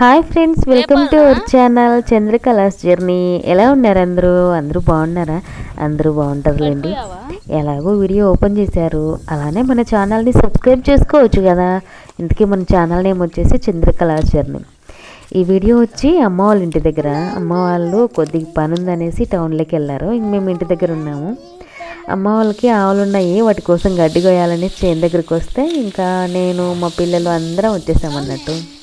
Hi friends welcome to our channel Chandra Kala's journey. ఎలా ఉన్నారు అందరూ? అందరూ బాగున్నారా? అందరూ బాగుంటారులేండి. ఎలాగో వీడియో ఓపెన్ చేశారు. అలానే మన ఛానల్ని సబ్స్క్రైబ్ చేసుకోవచ్చు కదా. ఇందుకే మన ఛానల్ నేమ్ వచ్చేసి చంద్ర కళాస్ జర్నీ. ఈ వీడియో వచ్చి అమ్మ వాళ్ళ ఇంటి దగ్గర అమ్మ వాళ్ళు కొద్దిగా పని ఉందనేసి టౌన్లోకి వెళ్ళారు. ఇంక మేము ఇంటి దగ్గర ఉన్నాము. అమ్మ వాళ్ళకి ఆవులు ఉన్నాయి వాటి కోసం గడ్డి కొయ్యాలని చేను దగ్గరికి వస్తే ఇంకా నేను మా పిల్లలు అందరం వచ్చేసామన్నట్టు.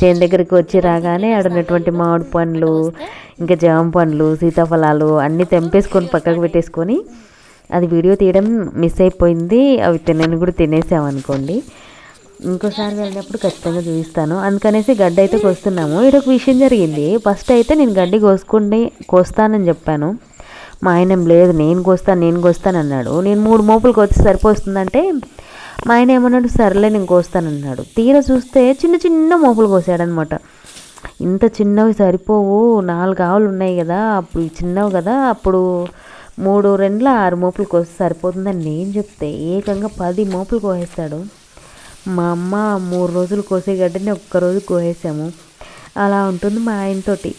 చేను దగ్గరికి వచ్చి రాగానే ఆడున్నటువంటి మామిడి పండ్లు ఇంకా జామ పండ్లు సీతాఫలాలు అన్నీ తెంపేసుకొని పక్కకు పెట్టేసుకొని అది వీడియో తీయడం మిస్ అయిపోయింది. అవి తినని కూడా తినేసామనుకోండి ఇంకోసారి వెళ్ళినప్పుడు ఖచ్చితంగా చూపిస్తాను. అందుకనేసి గడ్డి అయితే కోస్తున్నాము. ఇక్కడ ఒక విషయం జరిగింది. ఫస్ట్ అయితే నేను గడ్డి కోసుకుని కోస్తానని చెప్పాను. మా ఆయన లేదు నేను కోస్తాను నేను కోస్తాను అన్నాడు నేను మూడు మోపులకు వచ్చి సరిపోతుందంటే మా ఆయన ఏమన్నాడు సర్లే నేను కోస్తానన్నాడు. తీరా చూస్తే చిన్న చిన్న మోపులు కోసాడనమాట ఇంత చిన్నవి సరిపోవు నాలుగు ఆవులు ఉన్నాయి కదా అప్పుడు చిన్నవి కదా అప్పుడు మూడు రెండుల ఆరు మోపులు కోసి సరిపోతుందని నేను చెప్తే ఏకంగా పది మోపులు కోసేస్తాడు. మా అమ్మ మూడు రోజులు కోసే గడ్డని ఒక్కరోజు కోసేసాము. అలా ఉంటుంది మా ఆయనతోటి.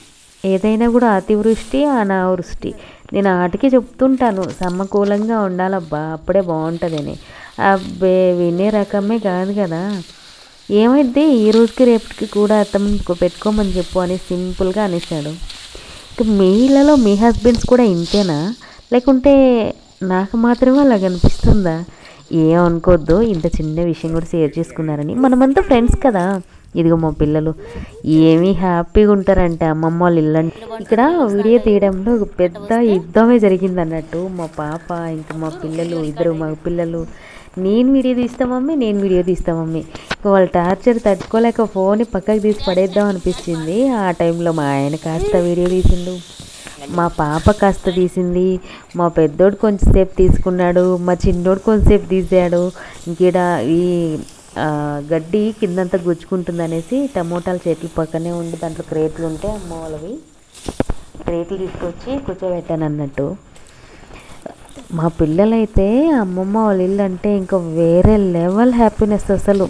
ఏదైనా కూడా అతివృష్టి అనావృష్టి. నేను ఆటికి చెప్తుంటాను సమకూలంగా ఉండాలబ్బా అప్పుడే బాగుంటుందని. అబ్బే వినే రకమే కాదు కదా. ఏమైంది ఈ రోజుకి రేపటికి కూడా అత్తమ్మ పెట్టుకోమని చెప్పు అని సింపుల్గా అనేసాడు మీ ఇళ్ళలో మీ హస్బెండ్స్ కూడా ఇంతేనా? లేకుంటే నాకు మాత్రమే అలా కనిపిస్తుందా ఏమనుకోవద్దు ఇంత చిన్న విషయం కూడా షేర్ చేసుకున్నారని. మనమంతా ఫ్రెండ్స్ కదా. ఇదిగో మా పిల్లలు. ఏమీ హ్యాపీగా ఉంటారంటే. అమ్మమ్మ వాళ్ళు ఇల్లంటే ఇక్కడ వీడియో తీయడంలో పెద్ద యుద్ధమే జరిగింది అన్నట్టు మా పాప ఇంకా మా పిల్లలు ఇద్దరు మా పిల్లలు నేను వీడియో తీస్తా మమ్మీ నేను వీడియో తీస్తా మమ్మీ. ఇంకా వాళ్ళ టార్చర్ తట్టుకోలేక ఫోన్ పక్కకు తీసి పడేద్దాం అనిపించింది. ఆ టైంలో మా ఆయన కాస్త వీడియో తీసిండు. మా పాప కాస్త తీసింది. మా పెద్దోడు కొంచెంసేపు తీసుకున్నాడు. మా చిన్నోడు కొంచెంసేపు తీసాడు. ఇంకీడ ఈ గడ్డి కిందంతా గుచ్చుకుంటుంది అనేసి టమోటాల చెట్లు పక్కనే ఉండి దాంట్లో క్రేట్లు ఉంటే అమ్మ వాళ్ళవి క్రేట్లు తీసుకొచ్చి కూర్చోబెట్టాను అన్నట్టు మా పిల్లలైతే అమ్మమ్మ వాళ్ళ ఇల్లు అంటే ఇంకా వేరే లెవెల్ హ్యాపీనెస్ అసలు.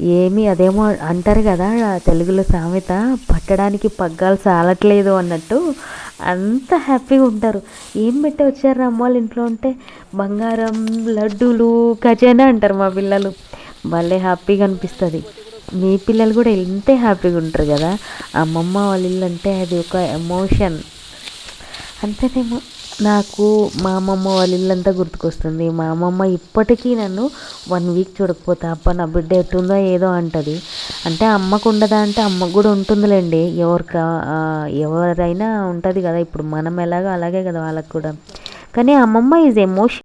ఏమి అదేమో అంటారు కదా తెలుగులో సామెత పట్టడానికి పగ్గాలు సాలట్లేదు అన్నట్టు. అంత హ్యాపీగా ఉంటారు. ఏం పెట్టి వచ్చారు అమ్మ వాళ్ళ ఇంట్లో ఉంటే బంగారం లడ్డూలు ఖజానా అంటారు మా పిల్లలు. భలే హ్యాపీగా అనిపిస్తుంది. మీ పిల్లలు కూడా ఇంతే హ్యాపీగా ఉంటారు కదా. అమ్మమ్మ వాళ్ళ ఇల్లు అంటే అది ఒక ఎమోషన్. అంతేనేమో. నాకు మా అమ్మమ్మ వాళ్ళ ఇల్లంతా గుర్తుకొస్తుంది. మా అమ్మమ్మ ఇప్పటికీ నన్ను వన్ వీక్ చూడకపోతే అప్ప నా బిడ్డ ఎట్టుందో ఏదో అంటుంది. అంటే అమ్మకు ఉండదా అంటే అమ్మకు కూడా ఉంటుందిలేండి. ఎవరికి ఎవరైనా ఉంటుంది కదా. ఇప్పుడు మనం ఎలాగో అలాగే కదా వాళ్ళకు కూడా. కానీ అమ్మమ్మ ఈజ్ ఎమోషన్